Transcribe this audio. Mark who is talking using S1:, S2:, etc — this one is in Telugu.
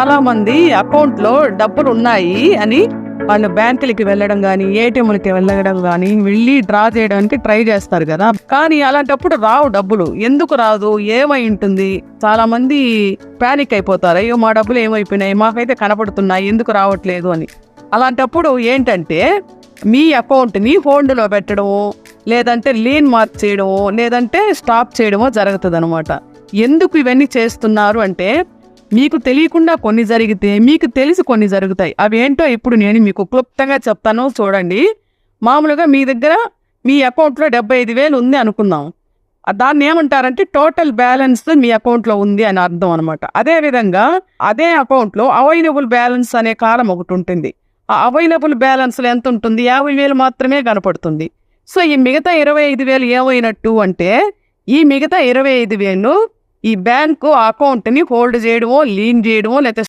S1: చాలా మంది అకౌంట్లో డబ్బులు ఉన్నాయి అని వాళ్ళు బ్యాంకులకి వెళ్ళడం కానీ ఏటీఎంలకి వెళ్ళడం కానీ వెళ్ళి డ్రా చేయడానికి ట్రై చేస్తారు కదా. కానీ అలాంటప్పుడు రావు డబ్బులు. ఎందుకు రాదు? ఏమై ఉంటుంది? చాలా మంది పానిక్ అయిపోతారు. అయ్యో మా డబ్బులు ఏమైపోయినాయి? మాకైతే కనపడుతున్నాయి. ఎందుకు రావట్లేదు అని. అలాంటప్పుడు ఏంటంటే మీ అకౌంట్ని హోల్డ్లో పెట్టడము లేదంటే లీన్ మార్క్ చేయడము లేదంటే స్టాప్ చేయడమో జరుగుతుంది అనమాట ఎందుకు ఇవన్నీ చేస్తున్నారు అంటే మీకు తెలియకుండా కొన్ని జరిగితే మీకు తెలిసి కొన్ని జరుగుతాయి. అవి ఏంటో ఇప్పుడు నేను మీకు క్లుప్తంగా చెప్తాను చూడండి. మామూలుగా మీ దగ్గర మీ అకౌంట్లో డెబ్బై ఐదు వేలు ఉంది అనుకుందాం. దాన్ని ఏమంటారంటే టోటల్ బ్యాలెన్స్ మీ అకౌంట్లో ఉంది అని అర్థం అనమాట అదేవిధంగా అదే అకౌంట్లో అవైలబుల్ బ్యాలెన్స్ అనే కాలం ఒకటి ఉంటుంది. ఆ అవైలబుల్ బ్యాలెన్స్లో ఎంత ఉంటుంది? యాభై వేలు మాత్రమే కనపడుతుంది. సో ఈ మిగతా ఇరవై ఐదు వేలు ఏమైనట్టు అంటే ఈ మిగతా ఇరవై ఐదు వేలు ఈ బ్యాంకు అకౌంట్ని హోల్డ్ చేయడమో లీన్ చేయడమో లేకపోతే